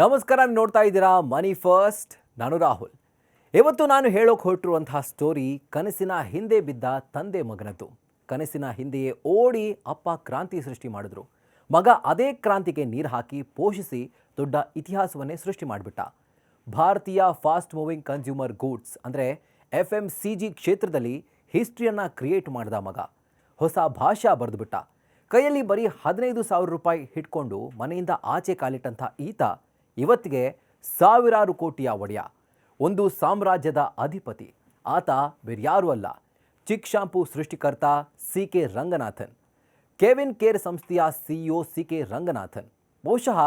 ನಮಸ್ಕಾರ ನೋಡ್ತಾ ಇದ್ದೀರಾ ಮನಿ ಫಸ್ಟ್. ನಾನು ರಾಹುಲ್. ಇವತ್ತು ನಾನು ಹೇಳೋಕೆ ಹೊರಟಿರುವಂತಹ ಸ್ಟೋರಿ ಕನಸಿನ ಹಿಂದೆ ಬಿದ್ದ ತಂದೆ ಮಗನದ್ದು. ಕನಸಿನ ಹಿಂದೆಯೇ ಓಡಿ ಅಪ್ಪ ಕ್ರಾಂತಿ ಸೃಷ್ಟಿ ಮಾಡಿದ್ರು. ಮಗ ಅದೇ ಕ್ರಾಂತಿಗೆ ನೀರು ಹಾಕಿ ಪೋಷಿಸಿ ದೊಡ್ಡ ಇತಿಹಾಸವನ್ನೇ ಸೃಷ್ಟಿ ಮಾಡಿಬಿಟ್ಟ. ಭಾರತೀಯ ಫಾಸ್ಟ್ ಮೂವಿಂಗ್ ಕನ್ಸ್ಯೂಮರ್ ಗೂಡ್ಸ್ ಅಂದರೆ ಎಫ್ ಎಂ ಸಿ ಜಿ ಕ್ಷೇತ್ರದಲ್ಲಿ ಹಿಸ್ಟ್ರಿಯನ್ನು ಕ್ರಿಯೇಟ್ ಮಾಡಿದ ಮಗ. ಹೊಸ ಭಾಷಾ ಬರೆದುಬಿಟ್ಟ. ಕೈಯಲ್ಲಿ ಬರೀ ಹದಿನೈದು ಸಾವಿರ ರೂಪಾಯಿ ಹಿಡ್ಕೊಂಡು ಮನೆಯಿಂದ ಆಚೆ ಕಾಲಿಟ್ಟಂಥ ಈತ ಇವತ್ತಿಗೆ ಸಾವಿರಾರು ಕೋಟಿಯ ಒಡೆಯ, ಒಂದು ಸಾಮ್ರಾಜ್ಯದ ಅಧಿಪತಿ. ಆತ ಬೇರ್ಯಾರೂ ಅಲ್ಲ. ಚಿಕ್ ಶಾಂಪೂ ಸೃಷ್ಟಿಕರ್ತ C K Ranganathan. CavinKare ಸಂಸ್ಥೆಯ ಸಿಇಒ ಸಿ ಕೆ ರಂಗನಾಥನ್. ಬಹುಶಃ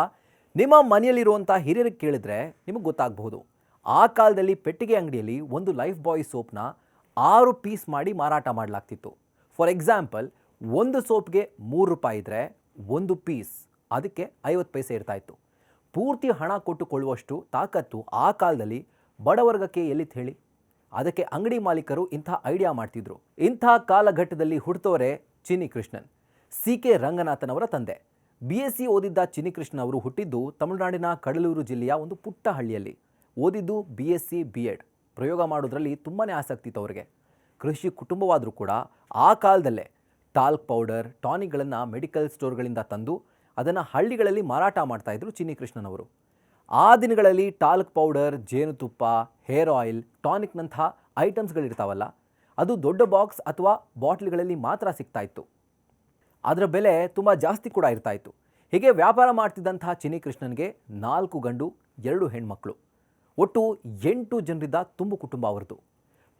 ನಿಮ್ಮ ಮನೆಯಲ್ಲಿರುವಂಥ ಹಿರಿಯರಿಗೆ ಕೇಳಿದ್ರೆ ನಿಮಗೆ ಗೊತ್ತಾಗಬಹುದು. ಆ ಕಾಲದಲ್ಲಿ ಪೆಟ್ಟಿಗೆ ಅಂಗಡಿಯಲ್ಲಿ ಒಂದು ಲೈಫ್ ಬಾಯ್ ಸೋಪ್ನ ಆರು ಪೀಸ್ ಮಾಡಿ ಮಾರಾಟ ಮಾಡಲಾಗ್ತಿತ್ತು. ಫಾರ್ ಎಕ್ಸಾಂಪಲ್, ಒಂದು ಸೋಪ್ಗೆ ಮೂರು ರೂಪಾಯಿ ಇದ್ದರೆ ಒಂದು ಪೀಸ್, ಅದಕ್ಕೆ ಐವತ್ತು ಪೈಸೆ ಇರ್ತಾ ಇತ್ತು. ಪೂರ್ತಿ ಹಣ ಕೊಟ್ಟುಕೊಳ್ಳುವಷ್ಟು ತಾಕತ್ತು ಆ ಕಾಲದಲ್ಲಿ ಬಡವರ್ಗಕ್ಕೆ ಎಲ್ಲಿತ್ತು ಹೇಳಿ? ಅದಕ್ಕೆ ಅಂಗಡಿ ಮಾಲೀಕರು ಇಂಥ ಐಡಿಯಾ ಮಾಡ್ತಿದ್ರು. ಇಂಥ ಕಾಲಘಟ್ಟದಲ್ಲಿ ಹುಡ್ತವರೇ ಚಿನ್ನಿ ಕೃಷ್ಣನ್ ಸಿ ಕೆ ರಂಗನಾಥನ್ ಅವರ ತಂದೆ. ಬಿ ಎಸ್ ಸಿ ಓದಿದ್ದ ಕೃಷ್ಣನ್ ಅವರು ಹುಟ್ಟಿದ್ದು ತಮಿಳುನಾಡಿನ ಕಡಲೂರು ಜಿಲ್ಲೆಯ ಒಂದು ಪುಟ್ಟ ಹಳ್ಳಿಯಲ್ಲಿ. ಓದಿದ್ದು B S C B Ed ಪ್ರಯೋಗ ಮಾಡೋದ್ರಲ್ಲಿ ತುಂಬಾ ಆಸಕ್ತಿ ಇತ್ತು ಅವರಿಗೆ ಕೃಷಿ ಕುಟುಂಬವಾದರೂ ಕೂಡ ಆ ಕಾಲದಲ್ಲೇ ಟಾಲ್ಕ್ ಪೌಡರ್ ಟಾನಿಕ್ಗಳನ್ನು ಮೆಡಿಕಲ್ ಸ್ಟೋರ್ಗಳಿಂದ ತಂದು ಅದನ್ನು ಹಳ್ಳಿಗಳಲ್ಲಿ ಮಾರಾಟ ಮಾಡ್ತಾಯಿದ್ರು ಚಿನ್ನಿ ಕೃಷ್ಣನವರು ಆ ದಿನಗಳಲ್ಲಿ ಟಾಲ್ಕ್ ಪೌಡರ್, ಜೇನುತುಪ್ಪ, ಹೇರ್ ಆಯಿಲ್ ಟಾನಿಕ್ನಂಥ ಐಟಮ್ಸ್ಗಳಿರ್ತಾವಲ್ಲ, ಅದು ದೊಡ್ಡ ಬಾಕ್ಸ್ ಅಥವಾ ಬಾಟ್ಲ್ಗಳಲ್ಲಿ ಮಾತ್ರ ಸಿಗ್ತಾ ಇತ್ತು. ಅದರ ಬೆಲೆ ತುಂಬ ಜಾಸ್ತಿ ಕೂಡ ಇರ್ತಾ ಇತ್ತು. ಹೀಗೆ ವ್ಯಾಪಾರ ಮಾಡ್ತಿದ್ದಂತಹ ಚಿನ್ನಿ ಕೃಷ್ಣನ್ಗೆ ನಾಲ್ಕು ಗಂಡು, ಎರಡು ಹೆಣ್ಮಕ್ಳು. ಒಟ್ಟು ಎಂಟು ಜನರಿದ್ದ ತುಂಬು ಕುಟುಂಬ ಅವರದು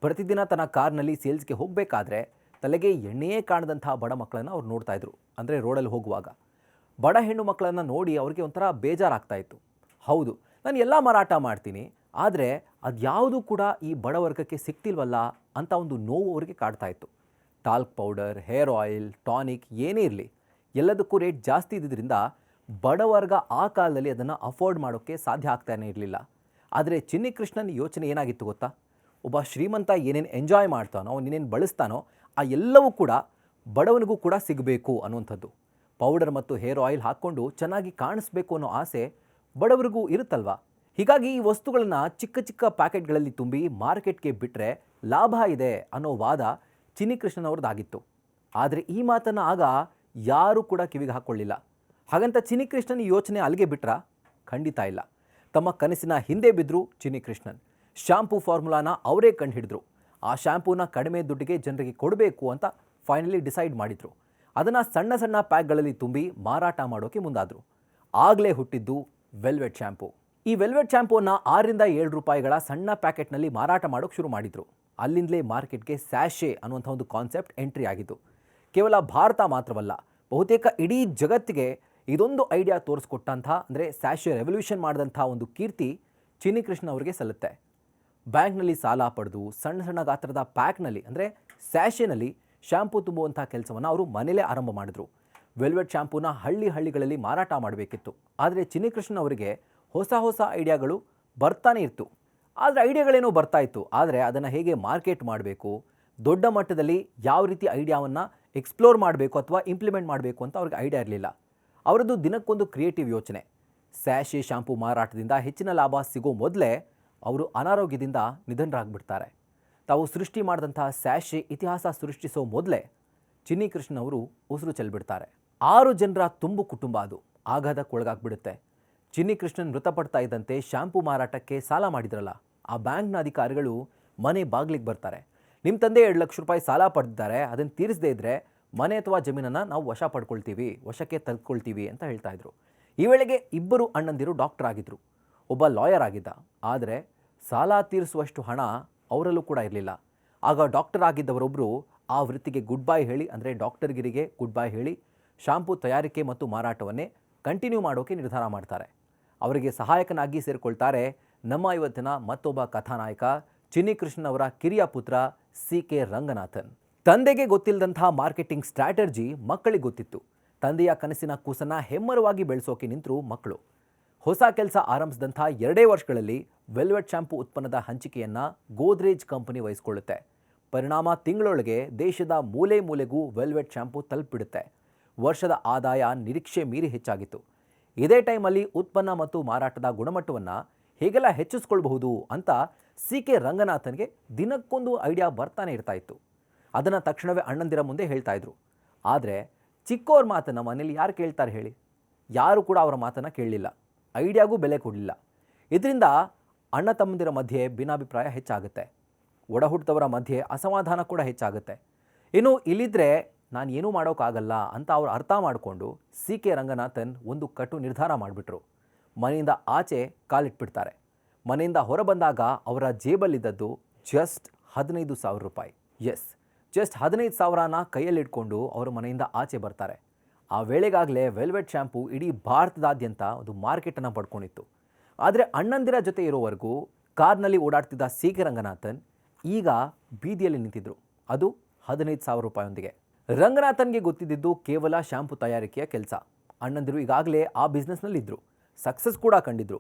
ಪ್ರತಿದಿನ ತನ್ನ ಕಾರ್ನಲ್ಲಿ ಸೇಲ್ಸ್ಗೆ ಹೋಗಬೇಕಾದ್ರೆ ತಲೆಗೆ ಎಣ್ಣೆಯೇ ಕಾಣದಂತಹ ಬಡ ಮಕ್ಕಳನ್ನು ಅವ್ರು ನೋಡ್ತಾಯಿದ್ರು ಅಂದರೆ ರೋಡಲ್ಲಿ ಹೋಗುವಾಗ. ಬಡ ಹೆಣ್ಣು ಮಕ್ಕಳನ್ನು ನೋಡಿ ಅವ್ರಿಗೆ ಒಂಥರ ಬೇಜಾರಾಗ್ತಾ ಇತ್ತು ಹೌದು, ನಾನು ಎಲ್ಲ ಮಾರಾಟ ಮಾಡ್ತೀನಿ, ಆದರೆ ಅದ್ಯಾವುದೂ ಕೂಡ ಈ ಬಡ ವರ್ಗಕ್ಕೆ ಸಿಗ್ತಿಲ್ವಲ್ಲ ಅಂತ ಒಂದು ನೋವು ಅವರಿಗೆ ಕಾಡ್ತಾ ಇತ್ತು talc powder hair oil tonic ಏನೇ ಇರಲಿ, ಎಲ್ಲದಕ್ಕೂ ರೇಟ್ ಜಾಸ್ತಿ ಇದ್ದಿದ್ದರಿಂದ ಬಡವರ್ಗ ಆ ಕಾಲದಲ್ಲಿ ಅದನ್ನು ಅಫೋರ್ಡ್ ಮಾಡೋಕ್ಕೆ ಸಾಧ್ಯ ಆಗ್ತಾನೆ ಇರಲಿಲ್ಲ. ಆದರೆ ಚಿನ್ನಿ ಕೃಷ್ಣನ್ ಯೋಚನೆ ಏನಾಗಿತ್ತು ಗೊತ್ತಾ? ಒಬ್ಬ ಶ್ರೀಮಂತ ಏನೇನು ಎಂಜಾಯ್ ಮಾಡ್ತಾನೋ ಅವನೇನೇನು ಬಳಸ್ತಾನೋ, ಆ ಎಲ್ಲವೂ ಕೂಡ ಬಡವನಿಗೂ ಕೂಡ ಸಿಗಬೇಕು ಅನ್ನುವಂಥದ್ದು. ಪೌಡರ್ ಮತ್ತು ಹೇರ್ ಆಯಿಲ್ ಹಾಕ್ಕೊಂಡು ಚೆನ್ನಾಗಿ ಕಾಣಿಸ್ಬೇಕು ಅನ್ನೋ ಆಸೆ ಬಡವರಿಗೂ ಇರುತ್ತಲ್ವಾ? ಹೀಗಾಗಿ ಈ ವಸ್ತುಗಳನ್ನು ಚಿಕ್ಕ ಚಿಕ್ಕ ಪ್ಯಾಕೆಟ್ಗಳಲ್ಲಿ ತುಂಬಿ ಮಾರ್ಕೆಟ್ಗೆ ಬಿಟ್ಟರೆ ಲಾಭ ಇದೆ ಅನ್ನೋ ವಾದ ಚಿನ್ನಿ ಕೃಷ್ಣನ್ ಅವ್ರದ್ದಾಗಿತ್ತು ಆದರೆ ಈ ಮಾತನ್ನು ಆಗ ಯಾರೂ ಕೂಡ ಕಿವಿಗೆ ಹಾಕ್ಕೊಳ್ಳಿಲ್ಲ. ಹಾಗಂತ ಚಿನಿಕೃಷ್ಣನ್ ಈ ಯೋಚನೆ ಅಲ್ಲಿಗೆ ಬಿಟ್ರಾ? ಖಂಡಿತ ಇಲ್ಲ. ತಮ್ಮ ಕನಸಿನ ಹಿಂದೆ ಬಿದ್ದರು ಚಿನ್ನಿಕೃಷ್ಣನ್ ಕೃಷ್ಣನ್ ಶಾಂಪೂ ಫಾರ್ಮುಲಾನ ಅವರೇ ಕಂಡುಹಿಡಿದ್ರು. ಆ ಶ್ಯಾಂಪೂನ ಕಡಿಮೆ ದುಡ್ಡಿಗೆ ಜನರಿಗೆ ಕೊಡಬೇಕು ಅಂತ ಫೈನಲಿ ಡಿಸೈಡ್ ಮಾಡಿದ್ರು. ಅದನ್ನು ಸಣ್ಣ ಸಣ್ಣ ಪ್ಯಾಕ್ಗಳಲ್ಲಿ ತುಂಬಿ ಮಾರಾಟ ಮಾಡೋಕ್ಕೆ ಮುಂದಾದರು. ಆಗಲೇ ಹುಟ್ಟಿದ್ದು ವೆಲ್ವೆಟ್ ಶ್ಯಾಂಪು. ಈ ವೆಲ್ವೆಟ್ ಶ್ಯಾಂಪೂನ ಆರರಿಂದ ಏಳು ರೂಪಾಯಿಗಳ ಸಣ್ಣ ಪ್ಯಾಕೆಟ್ನಲ್ಲಿ ಮಾರಾಟ ಮಾಡೋಕೆ ಶುರು ಮಾಡಿದರು. ಅಲ್ಲಿಂದಲೇ ಮಾರ್ಕೆಟ್ಗೆ ಸ್ಯಾಶೆ ಅನ್ನುವಂಥ ಒಂದು ಕಾನ್ಸೆಪ್ಟ್ ಎಂಟ್ರಿ ಆಗಿತ್ತು ಕೇವಲ ಭಾರತ ಮಾತ್ರವಲ್ಲ, ಬಹುತೇಕ ಇಡೀ ಜಗತ್ತಿಗೆ ಇದೊಂದು ಐಡಿಯಾ ತೋರಿಸ್ಕೊಟ್ಟಂಥ, ಅಂದರೆ ಸ್ಯಾಶೆ ರೆವಲ್ಯೂಷನ್ ಮಾಡಿದಂಥ ಒಂದು ಕೀರ್ತಿ ಚಿನ್ನಿ ಕೃಷ್ಣ ಅವರಿಗೆ ಸಲ್ಲುತ್ತೆ. ಬ್ಯಾಂಕ್ನಲ್ಲಿ ಸಾಲ ಪಡೆದು ಸಣ್ಣ ಸಣ್ಣ ಗಾತ್ರದ ಪ್ಯಾಕ್ನಲ್ಲಿ, ಅಂದರೆ ಸ್ಯಾಶೆನಲ್ಲಿ ಶ್ಯಾಂಪೂ ತುಂಬುವಂಥ ಕೆಲಸವನ್ನು ಅವರು ಮನೇಲೇ ಆರಂಭ ಮಾಡಿದ್ರು. ವೆಲ್ವೆಟ್ ಶ್ಯಾಂಪೂನ ಹಳ್ಳಿ ಹಳ್ಳಿಗಳಲ್ಲಿ ಮಾರಾಟ ಮಾಡಬೇಕಿತ್ತು. ಆದರೆ ಚಿನ್ನಿಕೃಷ್ಣ ಅವರಿಗೆ ಹೊಸ ಹೊಸ ಐಡಿಯಾಗಳು ಬರ್ತಾನೆ ಇತ್ತು. ಆದರೆ ಐಡಿಯಾಗಳೇನೋ ಬರ್ತಾ ಇತ್ತು. ಆದರೆ ಅದನ್ನು ಹೇಗೆ ಮಾರ್ಕೆಟ್ ಮಾಡಬೇಕು, ದೊಡ್ಡ ಮಟ್ಟದಲ್ಲಿ ಯಾವ ರೀತಿ ಐಡಿಯಾವನ್ನು ಎಕ್ಸ್ಪ್ಲೋರ್ ಮಾಡಬೇಕು ಅಥವಾ ಇಂಪ್ಲಿಮೆಂಟ್ ಮಾಡಬೇಕು ಅಂತ ಅವ್ರಿಗೆ ಐಡಿಯಾ ಇರಲಿಲ್ಲ. ಅವರದ್ದು ದಿನಕ್ಕೊಂದು ಕ್ರಿಯೇಟಿವ್ ಯೋಚನೆ. ಸ್ಯಾಶೆ ಶಾಂಪೂ ಮಾರಾಟದಿಂದ ಹೆಚ್ಚಿನ ಲಾಭ ಸಿಗೋ ಮೊದಲೇ ಅವರು ಅನಾರೋಗ್ಯದಿಂದ ನಿಧನರಾಗ್ಬಿಡ್ತಾರೆ. ತಾವು ಸೃಷ್ಟಿ ಮಾಡಿದಂತಹ ಸ್ಯಾಶೆ ಇತಿಹಾಸ ಸೃಷ್ಟಿಸೋ ಮೊದಲೇ ಚಿನ್ನಿ ಕೃಷ್ಣ ಅವರು ಉಸಿರು ಚೆಲ್ಬಿಡ್ತಾರೆ. ಆರು ಜನರ ತುಂಬು ಕುಟುಂಬ ಅದು. ಆಘಾತಕ್ಕೊಳಗಾಗ್ಬಿಡುತ್ತೆ ಚಿನ್ನಿ ಕೃಷ್ಣನ್ ಮೃತಪಡ್ತಾ ಇದ್ದಂತೆ ಶಾಂಪು ಮಾರಾಟಕ್ಕೆ ಸಾಲ ಮಾಡಿದ್ರಲ್ಲ. ಆ ಬ್ಯಾಂಕ್ನ ಅಧಿಕಾರಿಗಳು ಮನೆ ಬಾಗ್ಲಿಗೆ ಬರ್ತಾರೆ. ನಿಮ್ಮ ತಂದೆ ಎರಡು ಲಕ್ಷ ರೂಪಾಯಿ ಸಾಲ ಪಡೆದಿದ್ದಾರೆ. ಅದನ್ನು ತೀರಿಸದೇ ಇದ್ದರೆ ಮನೆ ಅಥವಾ ಜಮೀನನ್ನು ನಾವು ವಶ ಪಡ್ಕೊಳ್ತೀವಿ. ವಶಕ್ಕೆ ತೆಗೆದುಕೊಳ್ತೀವಿ ಅಂತ ಹೇಳ್ತಾ ಇದ್ರು. ಈ ವೇಳೆಗೆ ಇಬ್ಬರು ಅಣ್ಣಂದಿರು ಡಾಕ್ಟರ್ ಆಗಿದ್ದರು ಒಬ್ಬ ಲಾಯರ್ ಆಗಿದ್ದ. ಆದರೆ ಸಾಲ ತೀರಿಸುವಷ್ಟು ಹಣ ಅವರಲ್ಲೂ ಕೂಡ ಇರಲಿಲ್ಲ. ಆಗ ಡಾಕ್ಟರ್ ಆಗಿದ್ದವರೊಬ್ಬರು ಆ ವೃತ್ತಿಗೆ ಗುಡ್ ಬೈ ಹೇಳಿ, ಅಂದರೆ ಡಾಕ್ಟರ್ಗಿರಿಗೆ ಗುಡ್ ಬೈ ಹೇಳಿ ಶಾಂಪೂ ತಯಾರಿಕೆ ಮತ್ತು ಮಾರಾಟವನ್ನೇ ಕಂಟಿನ್ಯೂ ಮಾಡೋಕೆ ನಿರ್ಧಾರ ಮಾಡ್ತಾರೆ. ಅವರಿಗೆ ಸಹಾಯಕನಾಗಿ ಸೇರಿಕೊಳ್ತಾರೆ ನಮ್ಮ ಇವತ್ತಿನ ಮತ್ತೊಬ್ಬ ಕಥಾನಾಯಕ, ಚಿನ್ನಿ ಕೃಷ್ಣನ್ ಅವರ ಕಿರಿಯ ಪುತ್ರ ಸಿ ಕೆ ರಂಗನಾಥನ್. ತಂದೆಗೆ ಗೊತ್ತಿಲ್ಲದಂತಹ ಮಾರ್ಕೆಟಿಂಗ್ ಸ್ಟ್ರಾಟರ್ಜಿ ಮಕ್ಕಳಿಗೆ ಗೊತ್ತಿತ್ತು. ತಂದೆಯ ಕನಸಿನ ಕೂಸನ್ನು ಹೆಮ್ಮರವಾಗಿ ಬೆಳೆಸೋಕೆ ನಿಂತರು ಮಕ್ಕಳು. ಹೊಸ ಕೆಲಸ ಆರಂಭಿಸಿದಂಥ ಎರಡೇ ವರ್ಷಗಳಲ್ಲಿ ವೆಲ್ವೆಟ್ ಶ್ಯಾಂಪು ಉತ್ಪನ್ನದ ಹಂಚಿಕೆಯನ್ನು ಗೋದ್ರೇಜ್ ಕಂಪನಿ ವಹಿಸಿಕೊಳ್ಳುತ್ತೆ. ಪರಿಣಾಮ ತಿಂಗಳೊಳಗೆ ದೇಶದ ಮೂಲೆ ಮೂಲೆಗೂ ವೆಲ್ವೆಟ್ ಶಾಂಪೂ ತಲುಪಿಡುತ್ತೆ. ವರ್ಷದ ಆದಾಯ ನಿರೀಕ್ಷೆ ಮೀರಿ ಹೆಚ್ಚಾಗಿತ್ತು. ಇದೇ ಟೈಮಲ್ಲಿ ಉತ್ಪನ್ನ ಮತ್ತು ಮಾರಾಟದ ಗುಣಮಟ್ಟವನ್ನು ಹೇಗೆಲ್ಲ ಹೆಚ್ಚಿಸ್ಕೊಳ್ಬಹುದು ಅಂತ ಸಿ ಕೆ ರಂಗನಾಥನ್ಗೆ ದಿನಕ್ಕೊಂದು ಐಡಿಯಾ ಬರ್ತಾನೆ ಇರ್ತಾ ಇತ್ತು. ಅದನ್ನು ತಕ್ಷಣವೇ ಅಣ್ಣಂದಿರ ಮುಂದೆ ಹೇಳ್ತಾ ಇದ್ರು. ಆದರೆ ಚಿಕ್ಕವ್ರ ಮಾತನ್ನು ಮನೇಲಿ ಯಾರು ಕೇಳ್ತಾರೆ ಹೇಳಿ? ಯಾರು ಕೂಡ ಅವರ ಮಾತನ್ನು ಕೇಳಲಿಲ್ಲ. ಐಡಿಯಾಗೂ ಬೆಲೆ ಕೊಡಲಿಲ್ಲ. ಇದರಿಂದ ಅಣ್ಣ ತಮ್ಮಂದಿರ ಮಧ್ಯೆ ಭಿನ್ನಾಭಿಪ್ರಾಯ ಹೆಚ್ಚಾಗುತ್ತೆ. ಒಡ ಹುಟ್ಟಿದವರ ಮಧ್ಯೆ ಅಸಮಾಧಾನ ಕೂಡ ಹೆಚ್ಚಾಗುತ್ತೆ. ಇನ್ನು ಇಲ್ಲಿದ್ದರೆ ನಾನು ಏನೂ ಮಾಡೋಕ್ಕಾಗಲ್ಲ ಅಂತ ಅವರು ಅರ್ಥ ಮಾಡಿಕೊಂಡು ಸಿ ಕೆ ರಂಗನಾಥನ್ ಒಂದು ಕಟು ನಿರ್ಧಾರ ಮಾಡಿಬಿಟ್ರು. ಮನೆಯಿಂದ ಆಚೆ ಕಾಲಿಟ್ಬಿಡ್ತಾರೆ. ಮನೆಯಿಂದ ಹೊರಬಂದಾಗ ಅವರ ಜೇಬಲ್ಲಿದ್ದದ್ದು ಜಸ್ಟ್ ಹದಿನೈದು ಸಾವಿರ ರೂಪಾಯಿ. ಎಸ್ ಜಸ್ಟ್ ಹದಿನೈದು ಸಾವಿರನ ಕೈಯಲ್ಲಿಟ್ಕೊಂಡು ಅವರು ಮನೆಯಿಂದ ಆಚೆ ಬರ್ತಾರೆ. ಆ ವೇಳೆಗಾಗಲೇ ವೆಲ್ವೆಟ್ ಶ್ಯಾಂಪು ಇಡೀ ಭಾರತದಾದ್ಯಂತ ಒಂದು ಮಾರ್ಕೆಟನ್ನು ಪಡ್ಕೊಂಡಿತ್ತು. ಆದರೆ ಅಣ್ಣಂದಿರ ಜೊತೆ ಇರೋವರೆಗೂ ಕಾರ್ನಲ್ಲಿ ಓಡಾಡ್ತಿದ್ದ ಸಿ ಕೆ ರಂಗನಾಥನ್ ಈಗ ಬೀದಿಯಲ್ಲಿ ನಿಂತಿದ್ದರು ಅದು ಹದಿನೈದು ಸಾವಿರ ರೂಪಾಯಿಯೊಂದಿಗೆ ರಂಗನಾಥನ್ಗೆ ಗೊತ್ತಿದ್ದಿದ್ದು ಕೇವಲ ಶ್ಯಾಂಪು ತಯಾರಿಕೆಯ ಕೆಲಸ. ಅಣ್ಣಂದಿರು ಈಗಾಗಲೇ ಆ ಬಿಸ್ನೆಸ್ನಲ್ಲಿದ್ದರು ಸಕ್ಸಸ್ ಕೂಡ ಕಂಡಿದ್ರು.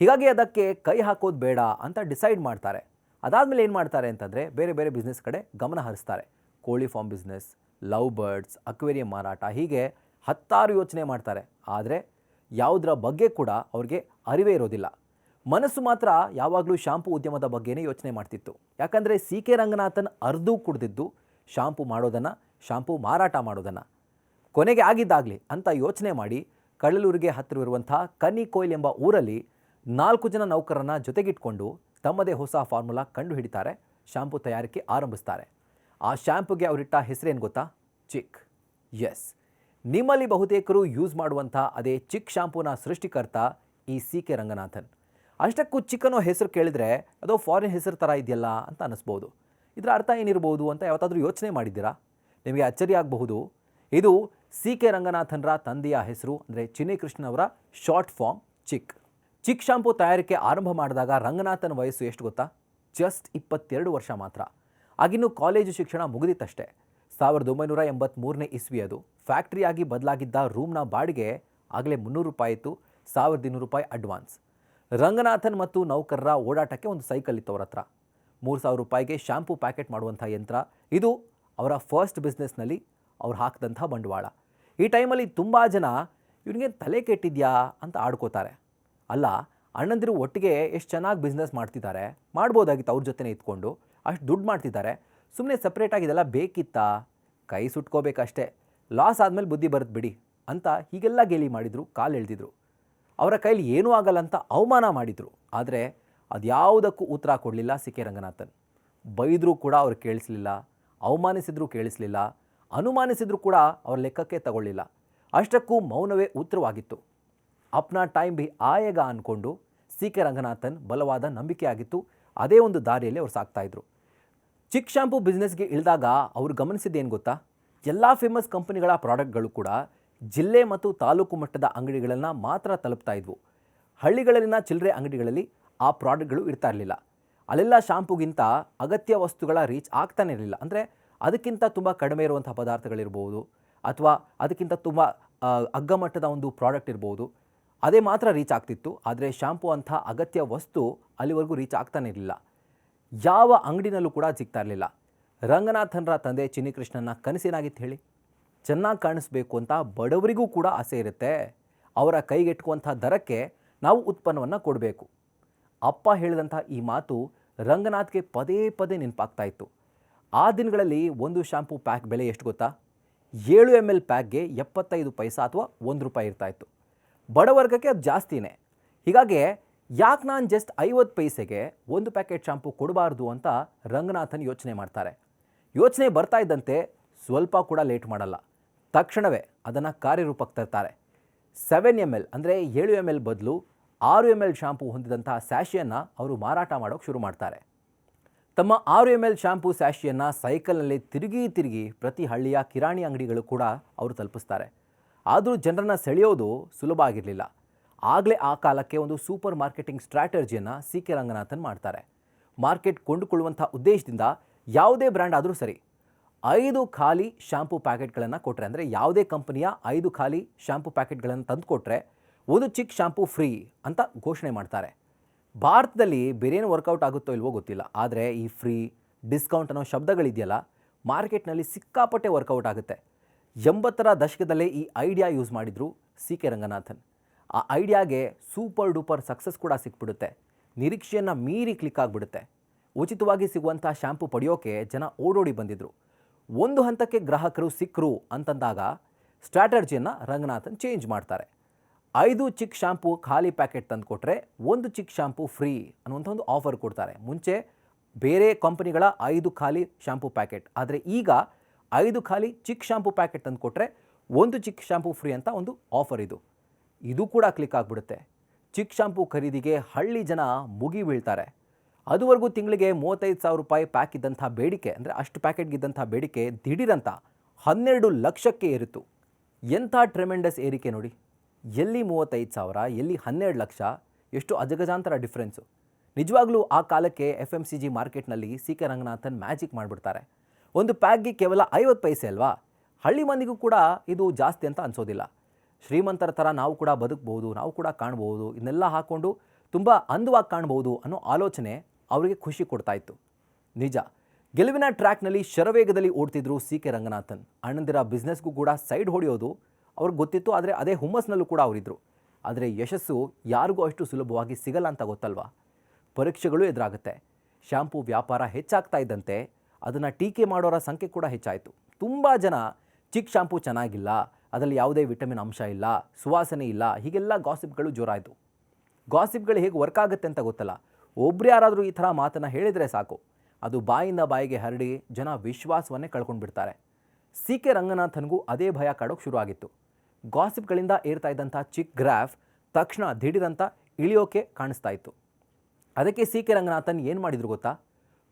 ಹೀಗಾಗಿ ಅದಕ್ಕೆ ಕೈ ಹಾಕೋದು ಬೇಡ ಅಂತ ಡಿಸೈಡ್ ಮಾಡ್ತಾರೆ. ಅದಾದಮೇಲೆ ಏನು ಮಾಡ್ತಾರೆ ಅಂತಂದರೆ ಬೇರೆ ಬೇರೆ ಬಿಸ್ನೆಸ್ ಕಡೆ ಗಮನ ಹರಿಸ್ತಾರೆ. ಕೋಳಿ farm business, love birds, aquarium ಮಾರಾಟ ಹೀಗೆ ಹತ್ತಾರು ಯೋಚನೆ ಮಾಡ್ತಾರೆ. ಆದರೆ ಯಾವುದರ ಬಗ್ಗೆ ಕೂಡ ಅವ್ರಿಗೆ ಅರಿವೇ ಇರೋದಿಲ್ಲ. ಮನಸ್ಸು ಮಾತ್ರ ಯಾವಾಗಲೂ ಶಾಂಪು ಉದ್ಯಮದ ಬಗ್ಗೆನೇ ಯೋಚನೆ ಮಾಡ್ತಿತ್ತು. ಯಾಕಂದರೆ ಸಿ ಕೆ ರಂಗನಾಥನ್ ಅರ್ಧೂ ಕುಡ್ದಿದ್ದು ಶಾಂಪು ಮಾಡೋದನ್ನು, ಶಾಂಪು ಮಾರಾಟ ಮಾಡೋದನ್ನು. ಕೊನೆಗೆ ಆಗಿದ್ದಾಗಲಿ ಅಂತ ಯೋಚನೆ ಮಾಡಿ ಕಡಲೂರಿಗೆ ಹತ್ತಿರವಿರುವಂಥ ಕನ್ನಿಕೋಯ್ಲ್ ಎಂಬ ಊರಲ್ಲಿ ನಾಲ್ಕು ಜನ ನೌಕರರನ್ನ ಜೊತೆಗಿಟ್ಕೊಂಡು ತಮ್ಮದೇ ಹೊಸ ಫಾರ್ಮುಲಾ ಕಂಡುಹಿಡಿತಾರೆ, ಶಾಂಪು ತಯಾರಿಕೆ ಆರಂಭಿಸ್ತಾರೆ. ಆ ಶ್ಯಾಂಪುಗೆ ಅವರಿಟ್ಟ ಹೆಸರೇನು ಗೊತ್ತಾ? ಚಿಕ್. ಎಸ್. ನಿಮ್ಮಲ್ಲಿ ಬಹುತೇಕರು ಯೂಸ್ ಮಾಡುವಂಥ ಅದೇ ಚಿಕ್ ಶಾಂಪೂನ ಸೃಷ್ಟಿಕರ್ತ ಈ ಸಿ ಕೆ ರಂಗನಾಥನ್. ಅಷ್ಟಕ್ಕೂ ಚಿಕ್ಕನೋ ಹೆಸರು ಕೇಳಿದರೆ ಅದು ಫಾರಿನ್ ಹೆಸರು ಥರ ಇದೆಯಲ್ಲ ಅಂತ ಅನ್ನಿಸ್ಬೋದು ಇದರ ಅರ್ಥ ಏನಿರ್ಬೋದು ಅಂತ ಯಾವತ್ತಾದರೂ ಯೋಚನೆ ಮಾಡಿದ್ದೀರಾ? ನಿಮಗೆ ಅಚ್ಚರಿ ಆಗಬಹುದು ಇದು ಸಿ ಕೆ ರಂಗನಾಥನ್ರ ತಂದೆಯ ಹೆಸರು, ಅಂದರೆ ಚಿನ್ನಿಕೃಷ್ಣನ್ ಅವರ short form Chik. Chik shampoo ತಯಾರಿಕೆ ಆರಂಭ ಮಾಡಿದಾಗ ರಂಗನಾಥನ್ ವಯಸ್ಸು ಎಷ್ಟು ಗೊತ್ತಾ? ಜಸ್ಟ್ ಇಪ್ಪತ್ತೆರಡು ವರ್ಷ ಮಾತ್ರ. ಆಗಿನ್ನೂ ಕಾಲೇಜು ಶಿಕ್ಷಣ ಮುಗಿದಿತ್ತಷ್ಟೇ. ಸಾವಿರದ ಒಂಬೈನೂರ ಎಂಬತ್ತ್ಮೂರನೇ ಇಸ್ವಿ ಅದು. ಫ್ಯಾಕ್ಟ್ರಿಯಾಗಿ ಬದಲಾಗಿದ್ದ ರೂಮ್ನ ಬಾಡಿಗೆ ಆಗಲೇ ಮುನ್ನೂರು ರೂಪಾಯಿ ಇತ್ತು, ಸಾವಿರದ ಇನ್ನೂರು ರೂಪಾಯಿ ಅಡ್ವಾನ್ಸ್. ರಂಗನಾಥನ್ ಮತ್ತು ನೌಕರರ ಓಡಾಟಕ್ಕೆ ಒಂದು ಸೈಕಲ್ ಇತ್ತು ಅವ್ರ ಹತ್ರ. ಮೂರು ಸಾವಿರ ರೂಪಾಯಿಗೆ ಶ್ಯಾಂಪು ಪ್ಯಾಕೆಟ್ ಮಾಡುವಂಥ ಯಂತ್ರ. ಇದು ಅವರ ಫಸ್ಟ್ ಬಿಸ್ನೆಸ್ನಲ್ಲಿ ಅವ್ರು ಹಾಕಿದಂಥ ಬಂಡವಾಳ. ಈ ಟೈಮಲ್ಲಿ ತುಂಬ ಜನ ಇವನಿಗೆ ತಲೆ ಕೆಟ್ಟಿದ್ಯಾ? ಅಂತ ಆಡ್ಕೋತಾರೆ. ಅಲ್ಲ, ಅಣ್ಣಂದಿರು ಒಟ್ಟಿಗೆ ಎಷ್ಟು ಚೆನ್ನಾಗಿ ಬಿಸ್ನೆಸ್ ಮಾಡ್ತಿದ್ದಾರೆ, ಮಾಡ್ಬೋದಾಗಿತ್ತು ಅವ್ರ ಜೊತೆನೇ ಇದ್ಕೊಂಡು. ಅಷ್ಟು ದುಡ್ಡು ಮಾಡ್ತಿದ್ದಾರೆ. ಸುಮ್ಮನೆ ಸಪ್ರೇಟಾಗಿ ಇದೆಲ್ಲ ಬೇಕಿತ್ತಾ? ಕೈ ಸುಟ್ಕೋಬೇಕಷ್ಟೇ. ಲಾಸ್ ಆದಮೇಲೆ ಬುದ್ಧಿ ಬರುತ್ತೆ ಬಿಡಿ ಅಂತ ಹೀಗೆಲ್ಲ ಗೇಲಿ ಮಾಡಿದರು, ಕಾಲು ಎಳೆದಿದ್ರು. ಅವರ ಕೈಲಿ ಏನೂ ಆಗಲ್ಲ ಅಂತ ಅವಮಾನ ಮಾಡಿದರು. ಆದರೆ ಅದ್ಯಾವುದಕ್ಕೂ ಉತ್ತರ ಕೊಡಲಿಲ್ಲ ಸಿ ಕೆ ರಂಗನಾಥನ್. ಬೈದರೂ ಕೂಡ ಅವ್ರು ಕೇಳಿಸ್ಲಿಲ್ಲ, ಅವಮಾನಿಸಿದ್ರೂ ಕೇಳಿಸ್ಲಿಲ್ಲ, ಅನುಮಾನಿಸಿದ್ರೂ ಕೂಡ ಅವ್ರ ಲೆಕ್ಕಕ್ಕೆ ತಗೊಳ್ಳಿಲ್ಲ. ಅಷ್ಟಕ್ಕೂ ಮೌನವೇ ಉತ್ತರವಾಗಿತ್ತು. ಅಪ್ನ ಟೈಮ್ ಬಿ ಆಯಗ ಅಂದ್ಕೊಂಡು ಸಿ ಕೆ ರಂಗನಾಥನ್ ಬಲವಾದ ನಂಬಿಕೆ ಆಗಿತ್ತು ಅದೇ ಒಂದು ದಾರಿಯಲ್ಲಿ ಅವ್ರು ಸಾಕ್ತಾ ಇದ್ರು. ಚಿಕ್ ಶಾಂಪೂ ಬಿಸ್ನೆಸ್ಗೆ ಇಳಿದಾಗ ಅವರು ಗಮನಿಸಿದ್ದೇನು ಗೊತ್ತಾ? ಎಲ್ಲ ಫೇಮಸ್ ಕಂಪನಿಗಳ ಪ್ರಾಡಕ್ಟ್ಗಳು ಕೂಡ ಜಿಲ್ಲೆ ಮತ್ತು ತಾಲೂಕು ಮಟ್ಟದ ಅಂಗಡಿಗಳನ್ನು ಮಾತ್ರ ತಲುಪ್ತಾ ಇದ್ವು. ಹಳ್ಳಿಗಳಲ್ಲಿನ ಚಿಲ್ಲರೆ ಅಂಗಡಿಗಳಲ್ಲಿ ಆ ಪ್ರಾಡಕ್ಟ್ಗಳು ಇರ್ತಾ ಇರಲಿಲ್ಲ. ಅಲ್ಲೆಲ್ಲ ಶಾಂಪುಗಿಂತ ಅಗತ್ಯ ವಸ್ತುಗಳ ರೀಚ್ ಆಗ್ತಾನೆ ಇರಲಿಲ್ಲ. ಅಂದರೆ ಅದಕ್ಕಿಂತ ತುಂಬ ಕಡಿಮೆ ಇರುವಂಥ ಪದಾರ್ಥಗಳಿರ್ಬೋದು, ಅಥವಾ ಅದಕ್ಕಿಂತ ತುಂಬ ಅಗ್ಗಮಟ್ಟದ ಒಂದು ಪ್ರಾಡಕ್ಟ್ ಇರ್ಬೋದು, ಅದೇ ಮಾತ್ರ ರೀಚ್ ಆಗ್ತಿತ್ತು. ಆದರೆ ಶಾಂಪು ಅಂಥ ಅಗತ್ಯ ವಸ್ತು ಅಲ್ಲಿವರೆಗೂ ರೀಚ್ ಆಗ್ತಾನೆ ಇರಲಿಲ್ಲ. ಯಾವ ಅಂಗಡಿನಲ್ಲೂ ಕೂಡ ಸಿಗ್ತಾ ಇರಲಿಲ್ಲ. ರಂಗನಾಥನ್ರ ತಂದೆ ಚಿನ್ನಿಕೃಷ್ಣನ ಕನಸೇನಾಗಿತ್ತು ಹೇಳಿ. ಚೆನ್ನಾಗಿ ಕಾಣಿಸ್ಬೇಕು ಅಂತ ಬಡವರಿಗೂ ಕೂಡ ಆಸೆ ಇರುತ್ತೆ. ಅವರ ಕೈಗೆಟುಕುವಂಥ ದರಕ್ಕೆ ನಾವು ಉತ್ಪನ್ನವನ್ನು ಕೊಡಬೇಕು. ಅಪ್ಪ ಹೇಳಿದಂಥ ಈ ಮಾತು ರಂಗನಾಥ್ಗೆ ಪದೇ ಪದೇ ನೆನಪಾಗ್ತಾ ಇತ್ತು. ಆ ದಿನಗಳಲ್ಲಿ ಒಂದು ಶಾಂಪೂ ಪ್ಯಾಕ್ ಬೆಲೆ ಎಷ್ಟು ಗೊತ್ತಾ? ಏಳು ಎಂ ಎಲ್ ಪ್ಯಾಕ್ಗೆ ಎಪ್ಪತ್ತೈದು ಪೈಸಾ ಅಥವಾ ಒಂದು ರೂಪಾಯಿ ಇರ್ತಾ ಇತ್ತು. ಬಡವರ್ಗಕ್ಕೆ ಅದು ಜಾಸ್ತಿನೇ. ಹೀಗಾಗಿ ಯಾಕೆ ನಾನು ಜಸ್ಟ್ ಐವತ್ತು ಪೈಸೆಗೆ ಒಂದು ಪ್ಯಾಕೆಟ್ ಶಾಂಪು ಕೊಡಬಾರ್ದು ಅಂತ ರಂಗನಾಥನ್ ಯೋಚನೆ ಮಾಡ್ತಾರೆ. ಯೋಚನೆ ಬರ್ತಾ ಇದ್ದಂತೆ ಸ್ವಲ್ಪ ಕೂಡ ಲೇಟ್ ಮಾಡಲ್ಲ. ತಕ್ಷಣವೇ ಅದನ್ನು ಕಾರ್ಯರೂಪಕ್ಕೆ ತರ್ತಾರೆ. ಸೆವೆನ್ ಎಂ ಎಲ್ ಅಂದರೆ ಏಳು ಎಂ ಎಲ್ ಬದಲು ಆರು ಎಂ ಎಲ್ ಶಾಂಪು ಹೊಂದಿದಂತಹ ಸ್ಯಾಶಿಯನ್ನು ಅವರು ಮಾರಾಟ ಮಾಡೋಕ್ಕೆ ಶುರು ಮಾಡ್ತಾರೆ. ತಮ್ಮ ಆರು ಎಂ ಎಲ್ ಶಾಂಪು ಸ್ಯಾಶಿಯನ್ನು ಸೈಕಲ್ನಲ್ಲಿ ತಿರುಗಿ ತಿರುಗಿ ಪ್ರತಿ ಹಳ್ಳಿಯ ಕಿರಾಣಿ ಅಂಗಡಿಗಳು ಕೂಡ ಅವರು ತಲುಪಿಸ್ತಾರೆ. ಆದರೂ ಜನರನ್ನು ಸೆಳೆಯೋದು ಸುಲಭ ಆಗಿರಲಿಲ್ಲ. ಆಗಲೇ ಆ ಕಾಲಕ್ಕೆ ಒಂದು ಸೂಪರ್ ಮಾರ್ಕೆಟಿಂಗ್ ಸ್ಟ್ರಾಟಜಿಯನ್ನು ಸಿ ಕೆ ರಂಗನಾಥನ್ ಮಾಡ್ತಾರೆ. ಮಾರ್ಕೆಟ್ ಕೊಂಡುಕೊಳ್ಳುವಂಥ ಉದ್ದೇಶದಿಂದ ಯಾವುದೇ ಬ್ರ್ಯಾಂಡ್ ಆದರೂ ಸರಿ, ಐದು ಖಾಲಿ ಶ್ಯಾಂಪು ಪ್ಯಾಕೆಟ್ಗಳನ್ನು ಕೊಟ್ಟರೆ ಅಂದರೆ ಯಾವುದೇ ಕಂಪನಿಯ ಐದು ಖಾಲಿ ಶ್ಯಾಂಪು ಪ್ಯಾಕೆಟ್ಗಳನ್ನು ತಂದು ಕೊಟ್ಟರೆ ಒಂದು ಚಿಕ್ಕ ಶಾಂಪೂ ಫ್ರೀ ಅಂತ ಘೋಷಣೆ ಮಾಡ್ತಾರೆ. ಭಾರತದಲ್ಲಿ ಬೇರೇನು ವರ್ಕೌಟ್ ಆಗುತ್ತೋ ಇಲ್ವೋ ಗೊತ್ತಿಲ್ಲ, ಆದರೆ ಈ ಫ್ರೀ, ಡಿಸ್ಕೌಂಟ್ ಅನ್ನೋ ಶಬ್ದಗಳಿದೆಯಲ್ಲ, ಮಾರ್ಕೆಟ್ನಲ್ಲಿ ಸಿಕ್ಕಾಪಟ್ಟೆ ವರ್ಕೌಟ್ ಆಗುತ್ತೆ. ಎಂಬತ್ತರ ದಶಕದಲ್ಲೇ ಈ ಐಡಿಯಾ ಯೂಸ್ ಮಾಡಿದರು ಸಿ ಕೆ ರಂಗನಾಥನ್. ಆ ಐಡಿಯಾಗೆ ಸೂಪರ್ ಡೂಪರ್ ಸಕ್ಸಸ್ ಕೂಡ ಸಿಕ್ಬಿಡುತ್ತೆ. ನಿರೀಕ್ಷೆಯನ್ನು ಮೀರಿ ಕ್ಲಿಕ್ ಆಗಿಬಿಡುತ್ತೆ. ಉಚಿತವಾಗಿ ಸಿಗುವಂಥ ಶ್ಯಾಂಪು ಪಡೆಯೋಕೆ ಜನ ಓಡೋಡಿ ಬಂದಿದ್ರು. ಒಂದು ಹಂತಕ್ಕೆ ಗ್ರಾಹಕರು ಸಿಕ್ಕರು ಅಂತಂದಾಗ ಸ್ಟ್ರಾಟರ್ಜಿಯನ್ನು ರಂಗನಾಥನ್ ಚೇಂಜ್ ಮಾಡ್ತಾರೆ. ಐದು ಚಿಕ್ ಶ್ಯಾಂಪು ಖಾಲಿ ಪ್ಯಾಕೆಟ್ ತಂದು ಕೊಟ್ಟರೆ ಒಂದು ಚಿಕ್ ಶ್ಯಾಂಪು ಫ್ರೀ ಅನ್ನುವಂಥ ಒಂದು ಆಫರ್ ಕೊಡ್ತಾರೆ. ಮುಂಚೆ ಬೇರೆ ಕಂಪನಿಗಳ ಐದು ಖಾಲಿ ಶ್ಯಾಂಪು ಪ್ಯಾಕೆಟ್. ಆದರೆ ಈಗ ಐದು ಖಾಲಿ ಚಿಕ್ ಶ್ಯಾಂಪು ಪ್ಯಾಕೆಟ್ ತಂದು ಕೊಟ್ಟರೆ ಒಂದು ಚಿಕ್ ಶ್ಯಾಂಪು ಫ್ರೀ ಅಂತ ಒಂದು ಆಫರ್ ಇದು. ಇದು ಕೂಡ ಕ್ಲಿಕ್ ಆಗಿಬಿಡುತ್ತೆ. ಚಿಕ್ ಶಾಂಪು ಖರೀದಿಗೆ ಹಳ್ಳಿ ಜನ ಮುಗಿ ಬೀಳ್ತಾರೆ. ಅದುವರೆಗೂ ತಿಂಗಳಿಗೆ ಮೂವತ್ತೈದು ಸಾವಿರ ರೂಪಾಯಿ ಪ್ಯಾಕ್ ಇದ್ದಂಥ ಬೇಡಿಕೆ, ಅಂದರೆ ಅಷ್ಟು ಪ್ಯಾಕೆಟ್ಗಿದ್ದಂಥ ಬೇಡಿಕೆ ದಿಢೀರಂತ ಹನ್ನೆರಡು ಲಕ್ಷಕ್ಕೆ ಏರಿತು ಎಂಥ ಟ್ರೆಮೆಂಡಸ್ ಏರಿಕೆ ನೋಡಿ. ಎಲ್ಲಿ ಮೂವತ್ತೈದು ಸಾವಿರ, ಎಲ್ಲಿ ಹನ್ನೆರಡು ಲಕ್ಷ, ಎಷ್ಟು ಅಜಗಜಾಂತರ ಡಿಫ್ರೆನ್ಸು ನಿಜವಾಗ್ಲೂ ಆ ಕಾಲಕ್ಕೆ ಎಫ್ ಎಂ ಸಿ ಜಿ ಮಾರ್ಕೆಟ್ನಲ್ಲಿ ಸಿ ಕೆ ರಂಗನಾಥನ್ ಮ್ಯಾಜಿಕ್ ಮಾಡಿಬಿಡ್ತಾರೆ. ಒಂದು ಪ್ಯಾಕ್ಗೆ ಕೇವಲ ಐವತ್ತು ಪೈಸೆ ಅಲ್ವಾ? ಹಳ್ಳಿ ಮಂದಿಗೂ ಕೂಡ ಇದು ಜಾಸ್ತಿ ಅಂತ ಅನ್ಸೋದಿಲ್ಲ. ಶ್ರೀಮಂತರ ಥರ ನಾವು ಕೂಡ ಬದುಕ್ಬೋದು, ನಾವು ಕೂಡ ಕಾಣ್ಬೋದು, ಇದನ್ನೆಲ್ಲ ಹಾಕ್ಕೊಂಡು ತುಂಬ ಅಂದವಾಗಿ ಕಾಣ್ಬೋದು ಅನ್ನೋ ಆಲೋಚನೆ ಅವರಿಗೆ ಖುಷಿ ಕೊಡ್ತಾ ಇತ್ತು. ನಿಜ, ಗೆಲುವಿನ ಟ್ರ್ಯಾಕ್ನಲ್ಲಿ ಶರವೇಗದಲ್ಲಿ ಓಡ್ತಿದ್ರು ಸಿ ಕೆ ರಂಗನಾಥನ್. ಅಣ್ಣಂದಿರ ಬಿಸ್ನೆಸ್ಗೂ ಕೂಡ ಸೈಡ್ ಹೊಡೆಯೋದು ಅವ್ರಿಗೆ ಗೊತ್ತಿತ್ತು, ಆದರೆ ಅದೇ ಹುಮ್ಮಸ್ನಲ್ಲೂ ಕೂಡ ಅವರಿದ್ದರು ಆದರೆ ಯಶಸ್ಸು ಯಾರಿಗೂ ಅಷ್ಟು ಸುಲಭವಾಗಿ ಸಿಗಲ್ಲ ಅಂತ ಗೊತ್ತಲ್ವಾ? ಪರೀಕ್ಷೆಗಳು ಎದುರಾಗುತ್ತೆ. ಶಾಂಪೂ ವ್ಯಾಪಾರ ಹೆಚ್ಚಾಗ್ತಾ ಇದ್ದಂತೆ ಅದನ್ನು ಟೀಕೆ ಮಾಡೋರ ಸಂಖ್ಯೆ ಕೂಡ ಹೆಚ್ಚಾಯಿತು. ತುಂಬ ಜನ, ಚಿಕ್ ಶಾಂಪೂ ಚೆನ್ನಾಗಿಲ್ಲ ಅದರಲ್ಲಿ ಯಾವುದೇ ವಿಟಮಿನ್ ಅಂಶ ಇಲ್ಲ, ಸುವಾಸನೆ ಇಲ್ಲ, ಹೀಗೆಲ್ಲ ಗಾಸಿಪ್ಗಳು ಜೋರಾಯಿತು. ಗಾಸಿಪ್ಗಳು ಹೇಗೆ ವರ್ಕ್ ಆಗುತ್ತೆ ಅಂತ ಗೊತ್ತಲ್ಲ? ಒಬ್ರು ಯಾರಾದರೂ ಈ ಥರ ಮಾತನ್ನು ಹೇಳಿದರೆ ಸಾಕು. ಅದು ಬಾಯಿಂದ ಬಾಯಿಗೆ ಹರಡಿ ಜನ ವಿಶ್ವಾಸವನ್ನೇ ಕಳ್ಕೊಂಡು ಬಿಡ್ತಾರೆ. ಸಿ ಕೆ ರಂಗನಾಥನ್ಗೂ ಅದೇ ಭಯ ಕಾಡೋಕೆ ಶುರು ಆಗಿತ್ತು. ಗಾಸಿಪ್ಗಳಿಂದ ಏರ್ತಾ ಇದ್ದಂಥ ಚಿಕ್ ಗ್ರಾಫ್ ತಕ್ಷಣ ದಿಢೀರಂತ ಇಳಿಯೋಕೆ ಕಾಣಿಸ್ತಾ ಇತ್ತು. ಅದಕ್ಕೆ ಸಿ ಕೆ ರಂಗನಾಥನ್ ಏನು ಮಾಡಿದ್ರು ಗೊತ್ತಾ?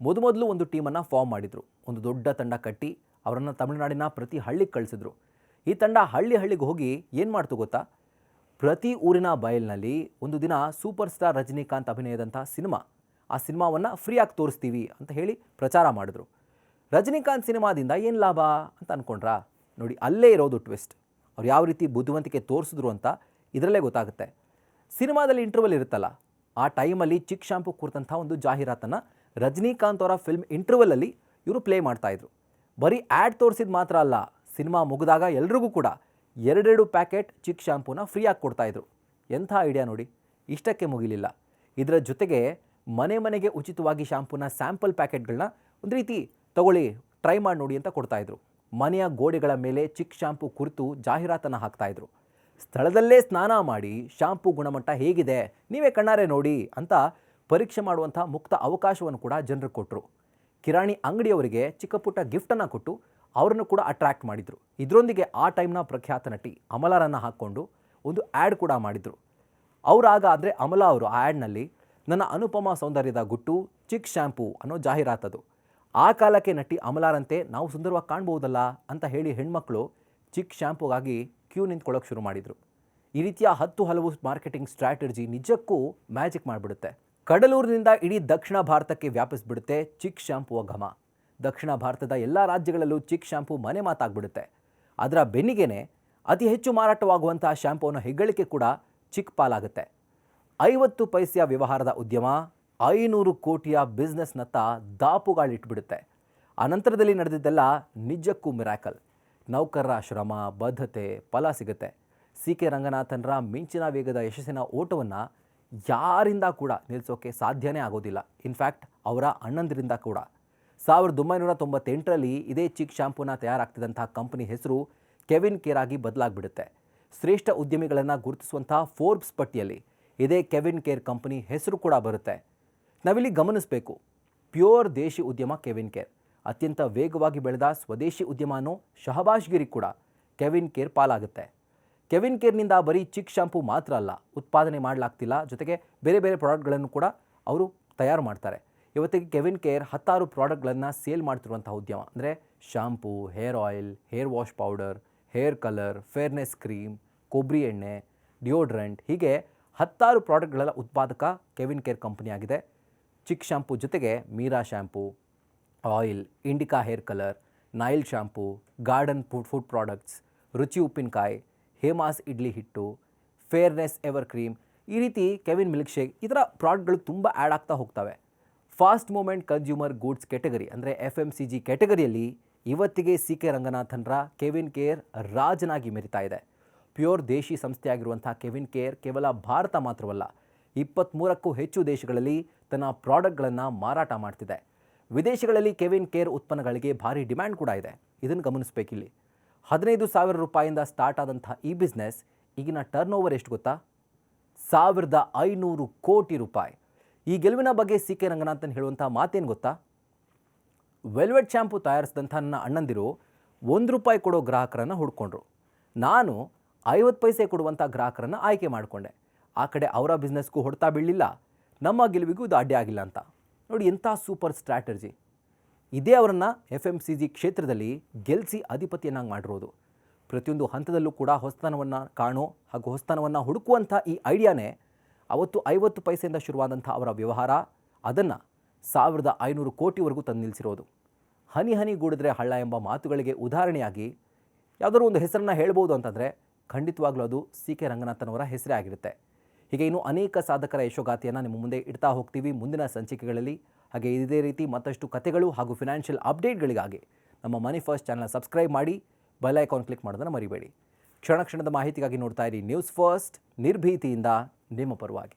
ಮೊದಮೊದಲು ಒಂದು ಟೀಮನ್ನು ಫಾರ್ಮ್ ಮಾಡಿದರು. ಒಂದು ದೊಡ್ಡ ತಂಡ ಕಟ್ಟಿ ಅವರನ್ನು ತಮಿಳುನಾಡಿನ ಪ್ರತಿ ಹಳ್ಳಿಗೆ ಕಳಿಸಿದ್ರು. ಈ ತಂಡ ಹಳ್ಳಿ ಹಳ್ಳಿಗೆ ಹೋಗಿ ಏನು ಮಾಡ್ತು ಗೊತ್ತಾ? ಪ್ರತಿ ಊರಿನ ಬಯಲಿನಲ್ಲಿ ಒಂದು ದಿನ ಸೂಪರ್ ಸ್ಟಾರ್ ರಜನಿಕಾಂತ್ ಅಭಿನಯದಂಥ ಸಿನಿಮಾ. ಆ ಸಿನಿಮಾವನ್ನು ಫ್ರೀಯಾಗಿ ತೋರಿಸ್ತೀವಿ ಅಂತ ಹೇಳಿ ಪ್ರಚಾರ ಮಾಡಿದ್ರು. ರಜನಿಕಾಂತ್ ಸಿನಿಮಾದಿಂದ ಏನು ಲಾಭ ಅಂತ ಅಂದ್ಕೊಂಡ್ರಾ ನೋಡಿ, ಅಲ್ಲೇ ಇರೋದು ಟ್ವಿಸ್ಟ್ ಅವ್ರು ಯಾವ ರೀತಿ ಬುದ್ಧಿವಂತಿಕೆ ತೋರಿಸಿದ್ರು ಅಂತ ಇದರಲ್ಲೇ ಗೊತ್ತಾಗುತ್ತೆ. ಸಿನಿಮಾದಲ್ಲಿ ಇಂಟರ್ವಲ್ ಇರುತ್ತಲ್ಲ, ಆ ಟೈಮಲ್ಲಿ ಚಿಕ್ ಶಾಂಪು ಕುರಿತಂಥ ಒಂದು ಜಾಹೀರಾತನ್ನು ರಜನಿಕಾಂತ್ ಅವರ ಫಿಲ್ಮ್ ಇಂಟರ್ವಲಲ್ಲಿ ಇವರು ಪ್ಲೇ ಮಾಡ್ತಾಯಿದ್ರು ಬರೀ ಆ್ಯಡ್ ತೋರಿಸಿದ ಮಾತ್ರ ಅಲ್ಲ ಸಿನಿಮಾ ಮುಗಿದಾಗ ಎಲ್ರಿಗೂ ಕೂಡ ಎರಡೆರಡು ಪ್ಯಾಕೆಟ್ ಚಿಕ್ ಶ್ಯಾಂಪೂನ ಫ್ರೀಯಾಗಿ ಕೊಡ್ತಾಯಿದ್ರು. ಎಂಥ ಐಡಿಯಾ ನೋಡಿ? ಇಷ್ಟಕ್ಕೆ ಮುಗಿಲಿಲ್ಲ. ಇದರ ಜೊತೆಗೆ ಮನೆ ಮನೆಗೆ ಉಚಿತವಾಗಿ ಶ್ಯಾಂಪೂನ ಸ್ಯಾಂಪಲ್ ಪ್ಯಾಕೆಟ್ಗಳನ್ನ ಒಂದು ರೀತಿ ತಗೊಳ್ಳಿ, ಟ್ರೈ ಮಾಡಿ ನೋಡಿ ಅಂತ ಕೊಡ್ತಾಯಿದ್ರು. ಮನೆಯ ಗೋಡೆಗಳ ಮೇಲೆ ಚಿಕ್ ಶಾಂಪೂ ಕುರಿತು ಜಾಹೀರಾತನ್ನು ಹಾಕ್ತಾಯಿದ್ರು. ಸ್ಥಳದಲ್ಲೇ ಸ್ನಾನ ಮಾಡಿ ಶಾಂಪೂ ಗುಣಮಟ್ಟ ಹೇಗಿದೆ, ನೀವೇ ಕಣ್ಣಾರೆ ನೋಡಿ ಅಂತ ಪರೀಕ್ಷೆ ಮಾಡುವಂಥ ಮುಕ್ತ ಅವಕಾಶವನ್ನು ಕೂಡ ಜನರಿಗೆ ಕೊಟ್ಟರು ಕಿರಾಣಿ ಅಂಗಡಿಯವರಿಗೆ ಚಿಕ್ಕ ಪುಟ್ಟ ಗಿಫ್ಟನ್ನು ಕೊಟ್ಟು ಅವರನ್ನು ಕೂಡ ಅಟ್ರ್ಯಾಕ್ಟ್ ಮಾಡಿದರು. ಇದರೊಂದಿಗೆ ಆ ಟೈಮ್ನ ಪ್ರಖ್ಯಾತ ನಟಿ ಅಮಲಾರನ್ನು ಹಾಕ್ಕೊಂಡು ಒಂದು ಆ್ಯಡ್ ಕೂಡ ಮಾಡಿದರು. ಅವರಾಗ ಅಂದರೆ ಅಮಲಾ ಅವರು ಆ ಆ್ಯಡ್ನಲ್ಲಿ ನನ್ನ ಅನುಪಮ ಸೌಂದರ್ಯದ ಗುಟ್ಟು, ಚಿಕ್ ಶ್ಯಾಂಪೂ ಅನ್ನೋ ಜಾಹೀರಾತದು. ಆ ಕಾಲಕ್ಕೆ ನಟಿ ಅಮಲಾರಂತೆ ನಾವು ಸುಂದರವಾಗಿ ಕಾಣ್ಬೋದಲ್ಲ ಅಂತ ಹೇಳಿ ಹೆಣ್ಮಕ್ಳು ಚಿಕ್ ಶಾಂಪೂಗಾಗಿ ಕ್ಯೂ ನಿಂತ್ಕೊಳ್ಳೋಕೆ ಶುರು ಮಾಡಿದರು. ಈ ರೀತಿಯ ಹತ್ತು ಹಲವು ಮಾರ್ಕೆಟಿಂಗ್ ಸ್ಟ್ರಾಟಜಿ ನಿಜಕ್ಕೂ ಮ್ಯಾಜಿಕ್ ಮಾಡಿಬಿಡುತ್ತೆ. ಕಡಲೂರಿನಿಂದ ಇಡೀ ದಕ್ಷಿಣ ಭಾರತಕ್ಕೆ ವ್ಯಾಪಿಸ್ಬಿಡುತ್ತೆ ಚಿಕ್ ಶ್ಯಾಂಪುವ ಘಮ. ದಕ್ಷಿಣ ಭಾರತದ ಎಲ್ಲ ರಾಜ್ಯಗಳಲ್ಲೂ ಚಿಕ್ ಶಾಂಪೂ ಮನೆ ಮಾತಾಗ್ಬಿಡುತ್ತೆ. ಅದರ ಬೆನ್ನಿಗೆನೆ ಅತಿ ಹೆಚ್ಚು ಮಾರಾಟವಾಗುವಂತಹ ಶ್ಯಾಂಪೂನ ಹೆಗ್ಗಳಿಕೆ ಕೂಡ ಚಿಕ್ ಪಾಲಾಗುತ್ತೆ. ಐವತ್ತು ಪೈಸೆಯ ವ್ಯವಹಾರದ ಉದ್ಯಮ ಐನೂರು ಕೋಟಿಯ ಬಿಸ್ನೆಸ್ನತ್ತ ದಾಪುಗಾಳಿಟ್ಬಿಡುತ್ತೆ. ಅನಂತರದಲ್ಲಿ ನಂತರದಲ್ಲಿ ನಡೆದಿದ್ದೆಲ್ಲ ನಿಜಕ್ಕೂ ಮಿರಾಕಲ್. ನೌಕರರ ಶ್ರಮ, ಬದ್ಧತೆ, ಫಲ ಸಿಗುತ್ತೆ. ಸಿ ಕೆ ರಂಗನಾಥನ್ರ ಮಿಂಚಿನ ವೇಗದ ಯಶಸ್ಸಿನ ಓಟವನ್ನು ಯಾರಿಂದ ಕೂಡ ನಿಲ್ಲಿಸೋಕೆ ಸಾಧ್ಯನೇ ಆಗೋದಿಲ್ಲ. ಇನ್ಫ್ಯಾಕ್ಟ್ ಅವರ ಅಣ್ಣಂದಿರಿಂದ ಕೂಡ. ಸಾವಿರದ ಒಂಬೈನೂರ ತೊಂಬತ್ತೆಂಟರಲ್ಲಿ ಇದೇ ಚಿಕ್ ಶಾಂಪೂನ ತಯಾರಾಗ್ತಿದ್ದಂಥ ಕಂಪನಿ ಹೆಸರು ಕೆವಿನ್ ಕೇರ್ ಆಗಿ ಬದಲಾಗ್ಬಿಡುತ್ತೆ. ಶ್ರೇಷ್ಠ ಉದ್ಯಮಿಗಳನ್ನು ಗುರುತಿಸುವಂಥ ಫೋರ್ಬ್ಸ್ ಪಟ್ಟಿಯಲ್ಲಿ ಇದೇ ಕೆವಿನ್ ಕೇರ್ ಕಂಪನಿ ಹೆಸರು ಕೂಡ ಬರುತ್ತೆ. ನಾವಿಲ್ಲಿ ಗಮನಿಸಬೇಕು. ಪ್ಯೂರ್ ದೇಶಿ ಉದ್ಯಮ ಕೆವಿನ್ ಕೇರ್. ಅತ್ಯಂತ ವೇಗವಾಗಿ ಬೆಳೆದ ಸ್ವದೇಶಿ ಉದ್ಯಮ ಅನ್ನೋ ಶಹಬಾಷ್ಗಿರಿ ಕೂಡ ಕೆವಿನ್ ಕೇರ್ ಪಾಲಾಗುತ್ತೆ. ಕೆವಿನ್ ಕೇರ್ನಿಂದ ಬರೀ ಚಿಕ್ ಶಾಂಪು ಮಾತ್ರ ಅಲ್ಲ, ಉತ್ಪಾದನೆ ಮಾಡಲಾಗ್ತಿಲ್ಲ, ಜೊತೆಗೆ ಬೇರೆ ಬೇರೆ ಪ್ರಾಡಕ್ಟ್ಗಳನ್ನು ಕೂಡ ಅವರು ತಯಾರು ಮಾಡ್ತಾರೆ. ಇವತ್ತಿಗೆ ಕೆವಿನ್ ಕೇರ್ ಹತ್ತಾರು ಪ್ರಾಡಕ್ಟ್ಗಳನ್ನು ಸೇಲ್ ಮಾಡ್ತಿರುವಂಥ ಉದ್ಯಮ. ಅಂದರೆ shampoo hair oil, hair wash powder, hair colour, fairness cream, ಕೊಬ್ಬರಿ ಎಣ್ಣೆ, ಡಿಯೋಡ್ರೆಂಟ್. ಹೀಗೆ ಹತ್ತಾರು ಪ್ರಾಡಕ್ಟ್ಗಳೆಲ್ಲ ಉತ್ಪಾದಕ ಕೆವಿನ್ ಕೇರ್ ಕಂಪನಿಯಾಗಿದೆ ಚಿಕ್ ಶಾಂಪೂ ಜೊತೆಗೆ Meera shampoo oil, Indica hair colour Nyle shampoo garden food food products, Ruchi ಉಪ್ಪಿನಕಾಯಿ, ಹೇಮಾಸ್ ಇಡ್ಲಿ ಹಿಟ್ಟು, ಫೇರ್ನೆಸ್ ಎವರ್ ಕ್ರೀಮ್. ಈ ರೀತಿ ಕೆವಿನ್ ಮಿಲ್ಕ್ ಶೇಕ್ ಈ ಥರ ಪ್ರಾಡಕ್ಟ್ಗಳು ತುಂಬ ಆ್ಯಡ್ ಆಗ್ತಾ ಹೋಗ್ತವೆ. Fast movement consumer goods category ಅಂದರೆ ಎಫ್ ಎಂ ಸಿ ಜಿ ಕೆಟಗರಿಯಲ್ಲಿ ಇವತ್ತಿಗೆ ಸಿ ಕೆ ರಂಗನಾಥನ್ರ ಕೆವಿನ್ ಕೇರ್ ರಾಜನಾಗಿ ಮೆರಿತಾ ಇದೆ. ಪ್ಯೂರ್ ದೇಶಿ ಸಂಸ್ಥೆಯಾಗಿರುವಂಥ ಕೆವಿನ್ ಕೇರ್ ಕೇವಲ ಭಾರತ ಮಾತ್ರವಲ್ಲ ಇಪ್ಪತ್ತ್ಮೂರಕ್ಕೂ ಹೆಚ್ಚು ದೇಶಗಳಲ್ಲಿ ತನ್ನ ಪ್ರಾಡಕ್ಟ್ಗಳನ್ನು ಮಾರಾಟ ಮಾಡ್ತಿದೆ. ವಿದೇಶಗಳಲ್ಲಿ ಕೆವಿನ್ ಕೇರ್ ಉತ್ಪನ್ನಗಳಿಗೆ ಭಾರಿ ಡಿಮ್ಯಾಂಡ್ ಕೂಡ ಇದೆ. ಇದನ್ನು ಗಮನಿಸಬೇಕಿಲ್ಲಿ. ಹದಿನೈದು ಸಾವಿರ ರೂಪಾಯಿಂದ ಸ್ಟಾರ್ಟ್ ಆದಂಥ ಈ ಬಿಸ್ನೆಸ್ ಈಗಿನ ಟರ್ನ್ ಓವರ್ ಎಷ್ಟು ಗೊತ್ತಾ? ಸಾವಿರದ ಐನೂರು ಕೋಟಿ ರೂಪಾಯಿ. ಈ ಗೆಲುವಿನ ಬಗ್ಗೆ ಸಿ ಕೆ ರಂಗನಾಥನ್ ಹೇಳುವಂಥ ಮಾತೇನು ಗೊತ್ತಾ? ವೆಲ್ವೆಟ್ ಶ್ಯಾಂಪು ತಯಾರಿಸಿದಂಥ ನನ್ನ ಅಣ್ಣಂದಿರು ಒಂದು ರೂಪಾಯಿ ಕೊಡೋ ಗ್ರಾಹಕರನ್ನು ಹುಡ್ಕೊಂಡ್ರು. ನಾನು ಐವತ್ತು ಪೈಸೆ ಕೊಡುವಂಥ ಗ್ರಾಹಕರನ್ನು ಆಯ್ಕೆ ಮಾಡಿಕೊಂಡೆ. ಆ ಕಡೆ ಅವರ ಬಿಸ್ನೆಸ್ಗೂ ಹೊಡ್ತಾ ಬೀಳಲಿಲ್ಲ. ನಮ್ಮ ಗೆಲುವಿಗೂ ಇದು ಅಡ್ಡಿ ಆಗಿಲ್ಲ ಅಂತ. ನೋಡಿ ಎಂಥ ಸೂಪರ್ ಸ್ಟ್ರಾಟಜಿ. ಇದೇ ಅವರನ್ನು ಎಫ್ ಎಂ ಸಿ ಜಿ ಕ್ಷೇತ್ರದಲ್ಲಿ ಗೆಲ್ಲಿಸಿ ಅಧಿಪತಿಯನ್ನಾಗಿ ಮಾಡಿರೋದು. ಪ್ರತಿಯೊಂದು ಹಂತದಲ್ಲೂ ಕೂಡ ಹೊಸತನವನ್ನು ಕಾಣೋ ಹಾಗೂ ಹೊಸತನವನ್ನು ಹುಡುಕುವಂಥ ಈ ಐಡಿಯಾನೇ ಅವತ್ತು ಐವತ್ತು ಪೈಸೆಯಿಂದ ಶುರುವಾದಂಥ ಅವರ ವ್ಯವಹಾರ, ಅದನ್ನು ಸಾವಿರದ ಐನೂರು ಕೋಟಿವರೆಗೂ ತಂದು ನಿಲ್ಲಿಸಿರೋದು. ಹನಿ ಹನಿ ಗೂಡಿದ್ರೆ ಹಳ್ಳ ಎಂಬ ಮಾತುಗಳಿಗೆ ಉದಾಹರಣೆಯಾಗಿ ಯಾವುದಾದ್ರೂ ಒಂದು ಹೆಸರನ್ನು ಹೇಳ್ಬೋದು ಅಂತಂದರೆ ಖಂಡಿತವಾಗ್ಲೂ ಅದು ಸಿ ಕೆ ರಂಗನಾಥನವರ ಹೆಸರೇ ಆಗಿರುತ್ತೆ. ಹೀಗೆ ಇನ್ನೂ ಅನೇಕ ಸಾಧಕರ ಯಶೋಗಾಥೆಯನ್ನು ನಿಮ್ಮ ಮುಂದೆ ಇಡ್ತಾ ಹೋಗ್ತೀವಿ ಮುಂದಿನ ಸಂಚಿಕೆಗಳಲ್ಲಿ. ಹಾಗೆ ಇದೇ ರೀತಿ ಮತ್ತಷ್ಟು ಕಥೆಗಳು ಹಾಗೂ ಫಿನಾನ್ಷಿಯಲ್ ಅಪ್ಡೇಟ್ಗಳಿಗಾಗಿ ನಮ್ಮ ಮನಿ ಫಸ್ಟ್ ಚಾನಲ್ ಸಬ್ಸ್ಕ್ರೈಬ್ ಮಾಡಿ ಬೆಲ್ ಐಕಾನ್ ಕ್ಲಿಕ್ ಮಾಡೋದನ್ನು ಮರಿಬೇಡಿ. ಕ್ಷಣ ಕ್ಷಣದ ಮಾಹಿತಿಗಾಗಿ ನೋಡ್ತಾ ಇರಿ. ನ್ಯೂಸ್ ಫಸ್ಟ್ ನಿರ್ಭೀತಿಯಿಂದ ನಿಮ್ಮ ಪರವಾಗಿ.